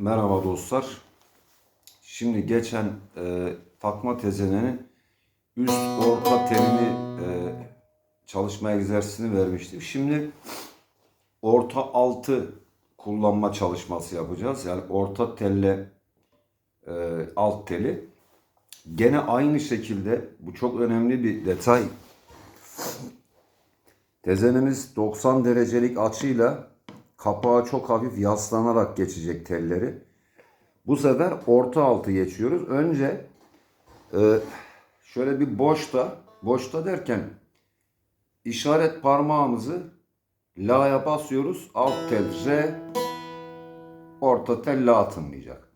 Merhaba dostlar. Şimdi geçen e, takma tezenenin üst orta telini e, çalışma egzersizini vermiştim. Şimdi orta altı kullanma çalışması yapacağız. Yani orta telle e, alt teli. Gene aynı şekilde bu çok önemli bir detay. Tezenimiz 90 derecelik açıyla kapağı çok hafif yaslanarak geçecek telleri. Bu sefer orta altı geçiyoruz. Önce e, şöyle bir boşta, boşta derken işaret parmağımızı la'ya basıyoruz. Alt tel re, orta tel la tınlayacak.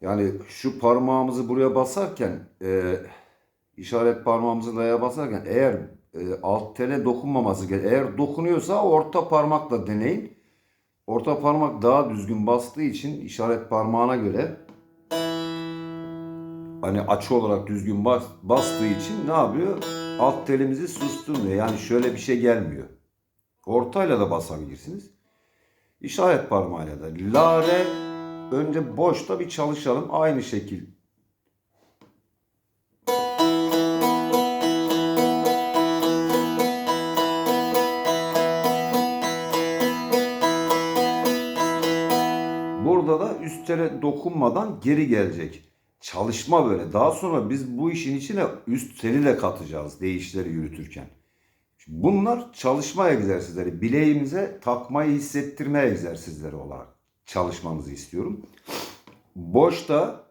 Yani şu parmağımızı buraya basarken e, işaret parmağımızı la'ya basarken eğer e, alt tele dokunmaması gerekiyor. Eğer dokunuyorsa orta parmakla deneyin. Orta parmak daha düzgün bastığı için işaret parmağına göre hani açı olarak düzgün bas, bastığı için ne yapıyor? Alt telimizi susturmuyor. Yani şöyle bir şey gelmiyor. Ortayla da basabilirsiniz. İşaret parmağıyla da. La, re önce boşta bir çalışalım. Aynı şekil Burada da üst tele dokunmadan geri gelecek. Çalışma böyle. Daha sonra biz bu işin içine üst teli de katacağız değişleri yürütürken. Bunlar çalışma egzersizleri. Bileğimize takmayı hissettirme egzersizleri olarak çalışmanızı istiyorum. Boşta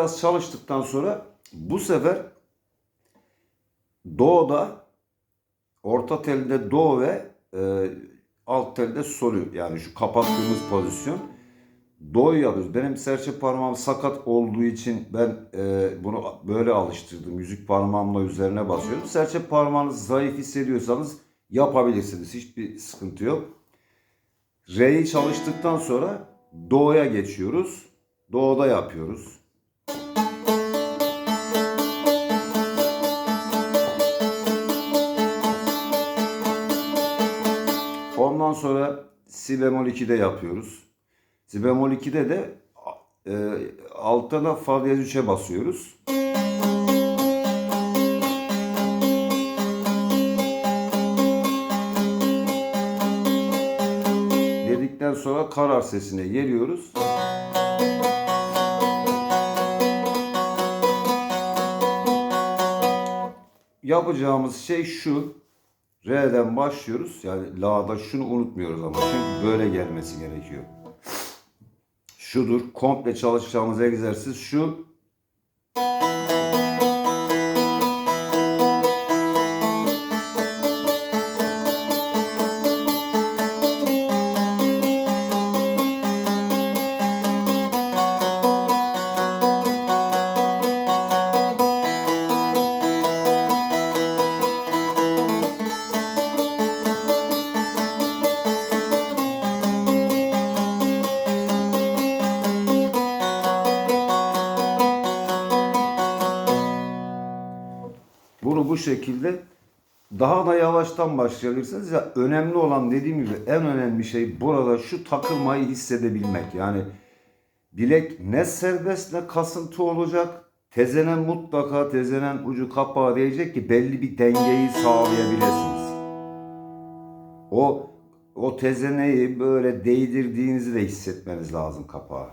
biraz çalıştıktan sonra bu sefer do'da orta telde do ve e, alt telde solü yani şu kapattığımız pozisyon do'yu yapıyoruz. Benim serçe parmağım sakat olduğu için ben e, bunu böyle alıştırdım. Yüzük parmağımla üzerine basıyorum. Serçe parmağınız zayıf hissediyorsanız yapabilirsiniz. Hiçbir sıkıntı yok. Re'yi çalıştıktan sonra do'ya geçiyoruz. Do'da yapıyoruz. Ondan sonra si bemol 2'de yapıyoruz. Si bemol 2'de de e, altta da fa diyez 3'e basıyoruz. Dedikten sonra karar sesine geliyoruz. Yapacağımız şey şu. R'den başlıyoruz. Yani la'da şunu unutmuyoruz ama. Çünkü böyle gelmesi gerekiyor. Şudur. Komple çalışacağımız egzersiz şu. Bu şekilde daha da yavaştan başlayabilirsiniz. Ya önemli olan dediğim gibi en önemli şey burada şu takılmayı hissedebilmek. Yani bilek ne serbest ne kasıntı olacak. Tezenen mutlaka tezenen ucu kapağı değecek ki belli bir dengeyi sağlayabilirsiniz. O o tezeneyi böyle değdirdiğinizi de hissetmeniz lazım kapağa.